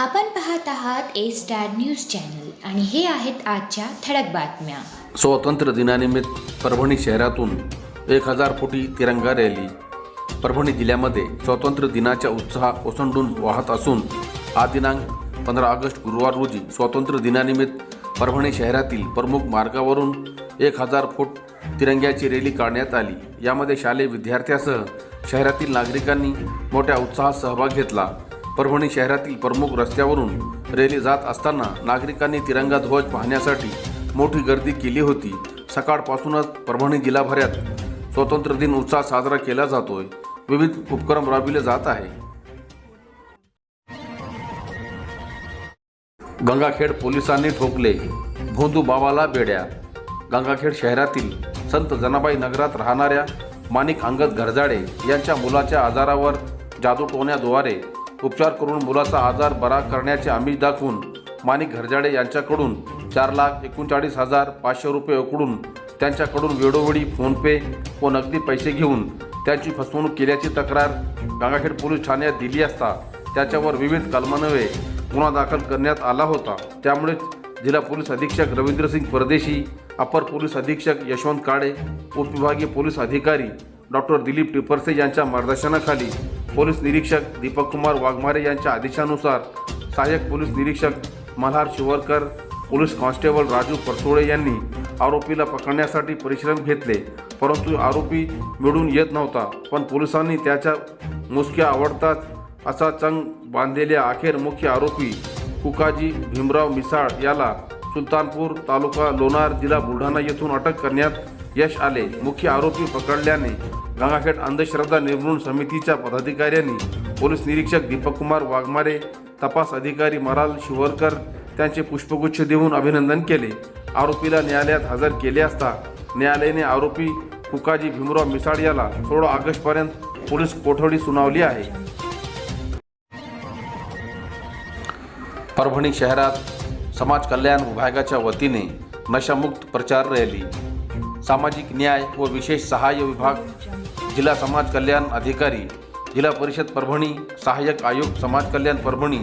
आपण पाहत आहात ए स्टार न्यूज चॅनल आणि हे आहेत आजच्या ठळक बातम्या. स्वातंत्र्य दिनानिमित्त परभणी शहरातून एक हजार फुटी तिरंगा रॅली. परभणी जिल्ह्यामध्ये स्वातंत्र्य दिनाचा उत्साह ओसंडून वाहत असून हा दिनांक पंधरा ऑगस्ट गुरुवार रोजी स्वातंत्र्य दिनानिमित्त परभणी शहरातील प्रमुख मार्गावरून एक हजार फूट तिरंग्याची रॅली काढण्यात आली. यामध्ये शालेय विद्यार्थ्यासह शहरातील नागरिकांनी मोठ्या उत्साहात सहभाग घेतला. परभणी शहरातील प्रमुख रस्त्यावरून रॅली जात असताना नागरिकांनी तिरंगा ध्वज पाहण्यासाठी मोठी गर्दी केली होती. सकाळपासूनच परभणी जिल्हाभरात स्वातंत्र्य दिन उत्साह साजरा केला जातोय. विविध उपक्रम राबविले जात आहे. गंगाखेड पोलिसांनी ठोकले भोंदू बाबाला बेड्या. गंगाखेड शहरातील संत जनाबाई नगरात राहणाऱ्या माणिक अंगद घरजाडे यांच्या मुलाच्या आजारावर जादूटोण्याद्वारे उपचार करून मुलाचा आजार बरा करण्याचे आमिष दाखवून माणिक घरजाडे यांच्याकडून चार लाख एकोणचाळीस हजार पाचशे रुपये उकडून त्यांच्याकडून वेळोवेळी फोनपे व नगदी पैसे घेऊन त्यांची फसवणूक केल्याची तक्रार गंगाखेड पोलीस ठाण्यात दिली असता त्याच्यावर विविध कलमान्वये गुन्हा दाखल करण्यात आला होता. त्यामुळेच जिल्हा पोलीस अधीक्षक रवींद्रसिंग परदेशी अपर पोलीस अधीक्षक यशवंत काळे उपविभागीय पोलीस अधिकारी डॉक्टर दिलीप टिपरसे यांच्या मार्गदर्शनाखाली पोलीस निरीक्षक दीपक कुमार वाघमारे यांच्या आदेशानुसार सहाय्यक पोलीस निरीक्षक मल्हार शिवरकर पोलीस कॉन्स्टेबल राजू परतोळे यांनी आरोपीला पकडण्यासाठी परिश्रम घेतले. परंतु आरोपी मिळून येत नव्हता पण पोलिसांनी त्याच्या मुसक्या आवडताच असा चंग बांधलेल्या अखेर मुख्य आरोपी कुकाजी भीमराव मिसाळ याला सुलतानपूर तालुका लोणार जिल्हा बुलढाणा येथून अटक करण्यात यश आले. मुख्य आरोपी पकडल्याने गंगाखेड अंधश्रद्धा निर्मूलन समितीच्या पदाधिकाऱ्यांनी पोलीस निरीक्षक दीपक कुमार वाघमारे तपास अधिकारी मराल शिवरकर त्यांचे पुष्पगुच्छ देऊन अभिनंदन केले. आरोपीला न्यायालयात हजर केले असता न्यायालयाने आरोपी कुकाजी भीमराव मिसाळ याला सोळा ऑगस्टपर्यंत पोलीस कोठडी सुनावली आहे. परभणी शहरात समाज कल्याण विभागाच्या वतीने नशामुक्त प्रचार रॅली. सामाजिक न्याय व विशेष सहाय्य विभाग जिल्हा समाज कल्याण अधिकारी जिल्हा परिषद परभणी सहाय्यक आयोग समाज कल्याण परभणी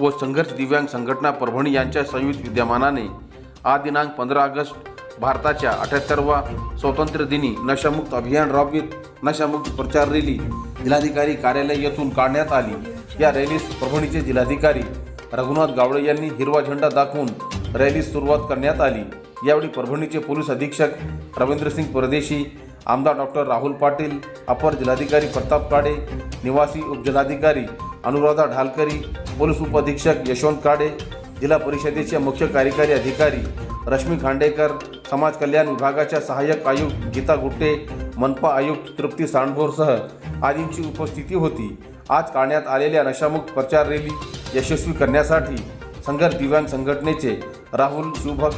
व संघर्ष दिव्यांग संघटना परभणी यांच्या संयुक्त विद्यमानाने आज दिनांक पंधरा ऑगस्ट भारताच्या अठ्याहत्तरवा स्वातंत्र्य दिनी नशामुक्त अभियान राबवित नशामुक्त प्रचार रॅली जिल्हाधिकारी कार्यालय येथून काढण्यात आली. या रॅलीस परभणीचे जिल्हाधिकारी रघुनाथ गावडे यांनी हिरवा झेंडा दाखवून रॅलीस सुरुवात करण्यात आली. यावेळी परभणीचे पोलीस अधीक्षक रवींद्रसिंग परदेशी आमदार डॉक्टर राहुल पाटील अपर जिल्हाधिकारी प्रताप काडे निवासी उपजिल्हाधिकारी अनुराधा ढालकरी पोलीस उपअधीक्षक यशवंत काडे जिल्हा परिषदेचे मुख्य कार्यकारी अधिकारी रश्मी खांडेकर समाज कल्याण विभागाच्या सहाय्यक आयुक्त गीता गुट्टे मनपा आयुक्त तृप्ती सांडभोरसह आदींची उपस्थिती होती. आज काढण्यात आलेल्या नशामुक्त प्रचार रॅली यशस्वी करण्यासाठी संघर्ष दिव्यांग संघटनेचे राहुल शुभक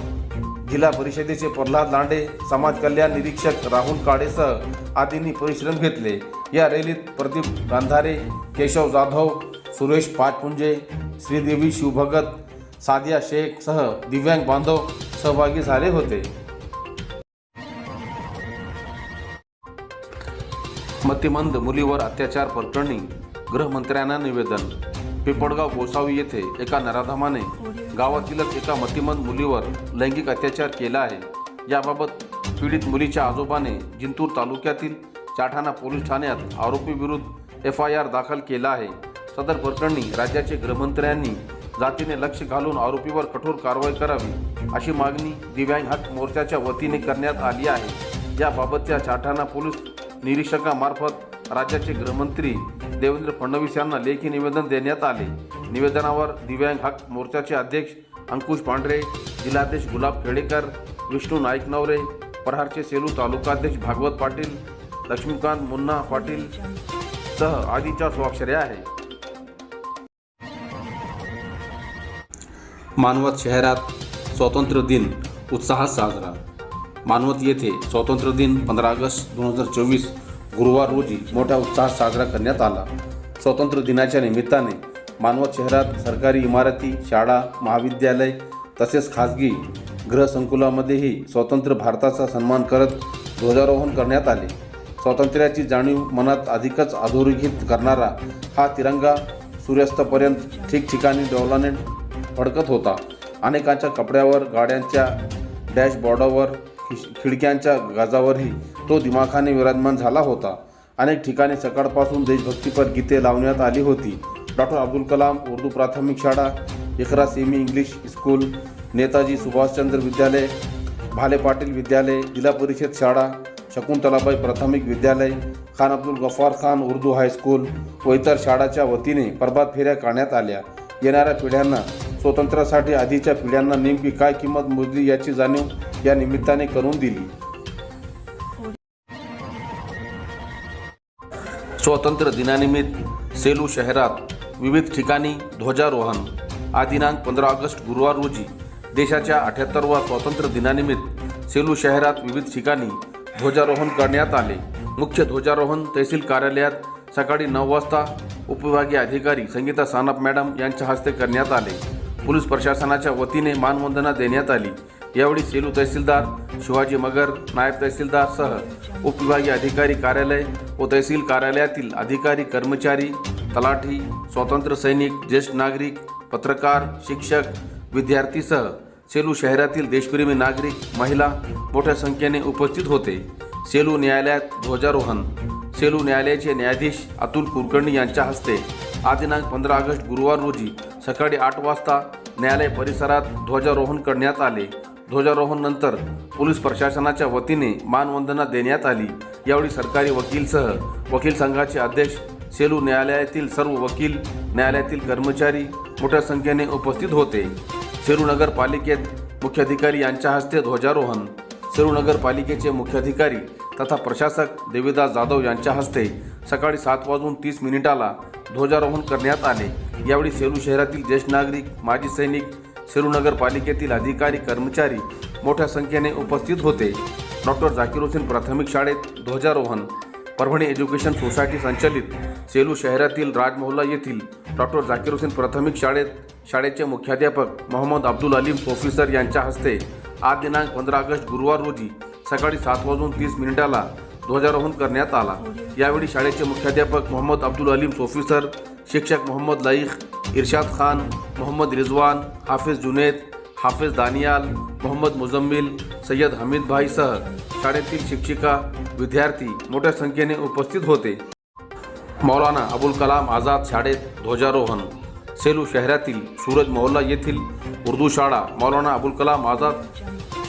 जिल्हा परिषदेचे प्रल्हाद लांडे समाज कल्याण निरीक्षक राहुल काडेसह आदींनी परिश्रम घेतले. या रॅलीत प्रदीप गांधारे केशव जाधव सुरेश पाचपुंजे श्रीदेवी शिवभगत सादिया शेख सह दिव्यांग बांधव सहभागी झाले होते. मतिमंद मुलीवर अत्याचार प्रकरणी गृहमंत्र्यांना निवेदन पिंपळगाव गोसावी येथे एका नराधमाने गावातीलच एका मतिमंद मुलीवर लैंगिक अत्याचार केला आहे. याबाबत पीडित मुलीच्या आजोबाने जिंतूर तालुक्यातील चाठाणा पोलीस ठाण्यात आरोपीविरुद्ध एफ आय आर दाखल केला आहे. सदर प्रकरणी राज्याचे गृहमंत्र्यांनी जातीने लक्ष घालून आरोपीवर कठोर कारवाई करावी अशी मागणी दिव्यांग हक मोर्चाच्या वतीने करण्यात आली आहे. याबाबतच्या चाठाणा पोलीस निरीक्षकामार्फत राज्याचे गृहमंत्री देवेंद्र फडणवीस यांना लेखी निवेदन देण्यात आले. निवेदनावर दिव्यांग हक मोर्चाचे अध्यक्ष अंकुश पांढरे जिल्हाध्यक्ष गुलाब खेडेकर विष्णू नाईकनवरे प्रहारचे सेलू तालुकाध्यक्ष भागवत पाटील लक्ष्मीकांत मुन्ना पाटील सह आदीच्या स्वाक्षऱ्या आहे मानवत शहरात स्वातंत्र्य दिन उत्साहात साजरा. मानवत येथे स्वातंत्र्य दिन पंधरा ऑगस्ट दोन हजार चोवीस गुरुवार रोजी मोठ्या उत्साहात साजरा करण्यात आला. स्वातंत्र्य दिनाच्या निमित्ताने मानवत शहरात सरकारी इमारती शाळा महाविद्यालय तसेच खाजगी गृहसंकुलामध्येही स्वतंत्र भारताचा सन्मान करत ध्वजारोहण करण्यात आले. स्वातंत्र्याची जाणीव मनात अधिकच अधोरेखित करणारा हा तिरंगा सूर्यास्तापर्यंत ठिकठिकाणी डौलाने फडकत होता. अनेकांच्या कपड्यावर गाड्यांच्या डॅशबोर्डावर खिडक्यांच्या गाजावरही तो दिमाखाने विराजमान झाला होता. अनेक ठिकाणी सकाळपासून देशभक्तीपर गीते लावण्यात आली होती. डॉक्टर अब्दुल कलाम उर्दू प्राथमिक शाळा Iqra semi English school Netaji Subhashchandra विद्यालय भाले पाटील विद्यालय जिल्हा परिषद शाळा शकुंतलाबाई प्राथमिक विद्यालय खान अब्दुल गफार खान उर्दू हायस्कूल व इतर शाळाच्या वतीने प्रभात फेऱ्या काढण्यात आल्या. येणाऱ्या पिढ्यांना स्वातंत्र्यासाठी आधीच्या पिढ्यांना नेमकी काय किंमत मोजली याची जाणीव या निमित्ताने करून दिली. स्वातंत्र्य दिनानिमित्त सेलू शहरात विविध ठिकाणी ध्वजारोहण. आदिनांक दिनांक पंधरा ऑगस्ट गुरुवार रोजी देशाच्या अठ्याहत्तरवा स्वातंत्र्य दिनानिमित्त सेलू शहरात विविध ठिकाणी ध्वजारोहण करण्यात आले. मुख्य ध्वजारोहण तहसील कार्यालयात सकाळी नऊ वाजता उपविभागीय अधिकारी संगीता सानप मॅडम यांच्या हस्ते करण्यात आले. पोलीस प्रशासनाच्या वतीने मानवंदना देण्यात आली. यावेळी सेलू तहसीलदार शिवाजी मगर नायब तहसीलदार सह उपविभागीय अधिकारी कार्यालय व तहसील कार्यालयातील अधिकारी कर्मचारी तलाठी स्वातंत्र्य सैनिक ज्येष्ठ नागरिक पत्रकार शिक्षक विद्यार्थीसह सेलू शहरातील देशप्रेमी नागरिक महिला मोठ्या संख्येने उपस्थित होते. सेलू न्यायालयात ध्वजारोहण. सेलू न्यायालयाचे न्यायाधीश अतुल कुलकर्णी यांच्या हस्ते आज दिनांक पंधरा ऑगस्ट गुरुवार रोजी सकाळी आठ वाजता न्यायालय परिसरात ध्वजारोहण करण्यात आले. ध्वजारोहण नंतर पोलीस प्रशासनाच्या वतीने मानवंदना देण्यात आली. यावेळी सरकारी वकीलसह वकील संघाचे अध्यक्ष सेलू न्यायालयातील सर्व वकील न्यायालयातील कर्मचारी मोठ्या संख्येने उपस्थित होते. सेलू नगरपालिकेत मुख्याधिकारी यांच्या हस्ते ध्वजारोहण. सेलू नगरपालिकेचे मुख्याधिकारी तथा प्रशासक देवीदास जाधव यांच्या हस्ते सकाळी सात वाजून तीस मिनिटाला ध्वजारोहण करण्यात आले. यावेळी सेलू शहरातील ज्येष्ठ नागरिक माजी सैनिक सेलू नगरपालिकेतील अधिकारी कर्मचारी मोठ्या संख्येने उपस्थित होते. डॉक्टर झाकीर हुसेन प्राथमिक शाळेत ध्वजारोहण परभणी एज्युकेशन सोसायटी संचलित सेलू शहरातील राजमहल्ला येथील डॉक्टर झाकीर हुसेन प्राथमिक शाळेत शाळेचे मुख्याध्यापक मोहम्मद अब्दुल अलीम प्रोफेसर यांच्या हस्ते आज दिनांक पंधरा ऑगस्ट गुरुवार रोजी सकाळी सात वाजून तीस मिनिटाला ध्वजारोहण करण्यात आला. यावेळी शाळेचे मुख्याध्यापक मोहम्मद अब्दुल अलीम प्रोफेसर शिक्षक मोहम्मद लाईख इर्शाद खान मोहम्मद रिजवान हाफिज जुनेद हाफिज दानियाल मोहम्मद मुजम्मिल सय्यद हमीद भाईसह शाळेतील शिक्षिका विद्यार्थी मोठ्या संख्येने उपस्थित होते. मौलाना अबुल कलाम आझाद शाळेत ध्वजारोहण. सेलू शहरातील सूरज मोहल्ला येथील उर्दू शाळा मौलाना अबुल कलाम आझाद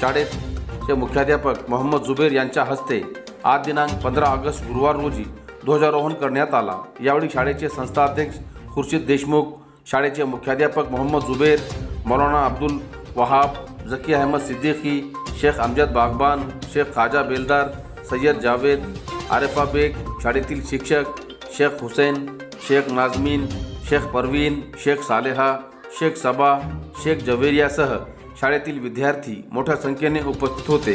शाळेचे मुख्याध्यापक मोहम्मद जुबेर यांच्या हस्ते आज दिनांक पंधरा ऑगस्ट गुरुवार रोजी ध्वजारोहण करण्यात आला. यावेळी शाळेचे संस्थाध्यक्ष खुर्शीद देशमुख शाळेचे मुख्याध्यापक मोहम्मद जुबेर मौलाना अब्दुल वहाब जकी अहमद सिद्दीकी शेख अमजद बागबान शेख खाजा बेलदार सय्यद जावेद आरेफा बेग शाळेतील शिक्षक शेख हुसैन शेख नाजमीन शेख परवीन शेख सालेहा शेख सबा शेख जवेरियासह शाळेतील विद्यार्थी मोठ्या संख्येने उपस्थित होते.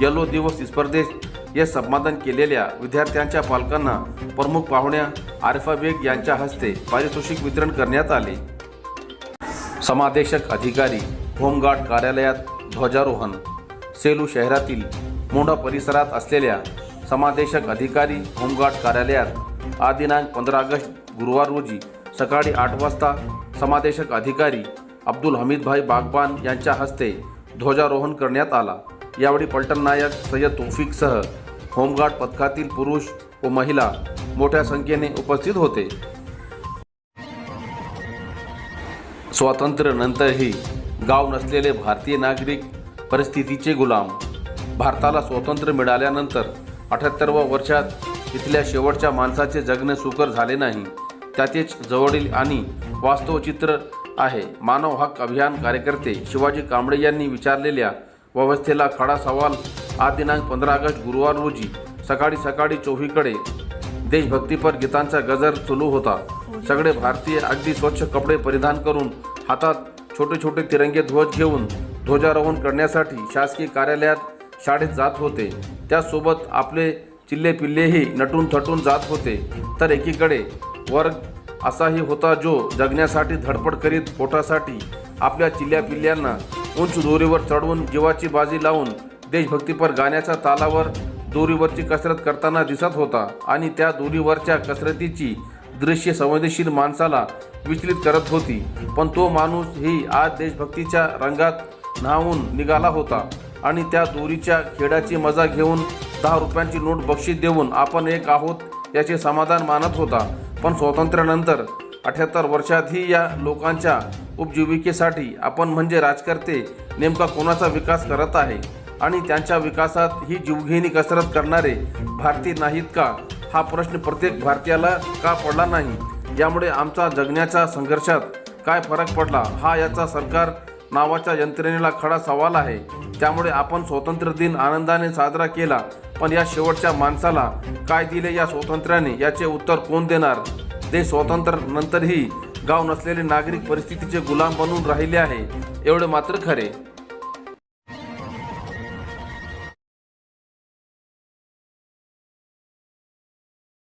यलो दिवस स्पर्धेत हे संपादन केलेल्या विद्यार्थ्यांच्या पालकांना प्रमुख पाहुण्या आरिफा बेग यांच्या हस्ते पारितोषिक वितरण करण्यात आले. समादेशक अधिकारी होमगार्ड कार्यालयात ध्वजारोहण. सेलू शहरातील मोंढा परिसरात असलेल्या समादेशक अधिकारी होमगार्ड कार्यालयात आदिनांक दिनांक पंधरा ऑगस्ट गुरुवार रोजी सकाळी आठ वाजता समादेशक अधिकारी अब्दुल हमीदभाई बागबान यांच्या हस्ते ध्वजारोहण करण्यात आला. यावेळी पलटण नायक सय्यद तौफिकसह होमगार्ड पथकातील पुरुष व महिला मोठ्या संख्येने उपस्थित होते. स्वातंत्र्यानंतरही गाव नसलेले भारतीय नागरिक परिस्थितीचे गुलाम. भारताला स्वातंत्र्य मिळाल्यानंतर अठ्याहत्तरव्या वर्षात इथल्या शेवटच्या माणसाचे जगणे सुकर झाले नाही. त्याचेच जवळील आणि वास्तवचित्र आहे. मानव हक्क अभियान कार्यकर्ते शिवाजी कांबळे यांनी विचारलेल्या व्यवस्थेला खडा सवाल आज दिनांक पंधरा ऑगस्ट गुरुवार रोजी सकाळी सकाळी चोहीकडे देशभक्तीपर गीतांचा गजर सुरू होता. सगळे भारतीय अगदी स्वच्छ कपडे परिधान करून हातात छोटे छोटे तिरंगे ध्वज घेऊन ध्वजारोहण करण्यासाठी शासकीय कार्यालयात शाळेत जात होते. त्यासोबत आपले चिल्ले पिल्लेही नटून थटून जात होते. तर एकीकडे वर्ग असाही होता जो जगण्यासाठी धडपड करीत पोटासाठी आपल्या चिल्ल्या पिल्ल्यांना उंच दोरीवर चढवून जीवाची बाजी लावून देशभक्तीपर गाण्याच्या तालावर दोरीवरची कसरत करताना दिसत होता आणि त्या दोरीवरच्या कसरतीची दृश्य संवेदनशील माणसाला विचलित करत होती. पण तो माणूस ही आज देशभक्तीच्या रंगात न्हावून निघाला होता आणि त्या दोरीच्या खेळाची मजा घेऊन दहा रुपयांची नोट बक्षीस देऊन आपण एक आहोत याचे समाधान मानत होता. पण स्वातंत्र्यानंतर अठ्याहत्तर वर्षातही या लोकांच्या उपजीविकेसाठी आपण म्हणजे राजकर्ते नेमका कोणाचा विकास करत आहे? आणि त्यांच्या विकासात ही जीवघेणी कसरत करणारे भारतीय नाहीत का? हा प्रश्न प्रत्येक भारतीयाला का पडला नाही? यामुळे आमचा जगण्याच्या संघर्षात काय फरक पडला? हा याचा सरकार नावाच्या यंत्रणेला खडा सवाल आहे. त्यामुळे आपण स्वातंत्र्य दिन आनंदाने साजरा केला पण या शेवटच्या माणसाला काय दिले या स्वातंत्र्याने? याचे उत्तर कोण देणार? देश स्वातंत्र्य नंतरही गाव नसलेले नागरिक परिस्थितीचे गुलाम बनून राहिले आहे. एवढे मात्र खरे.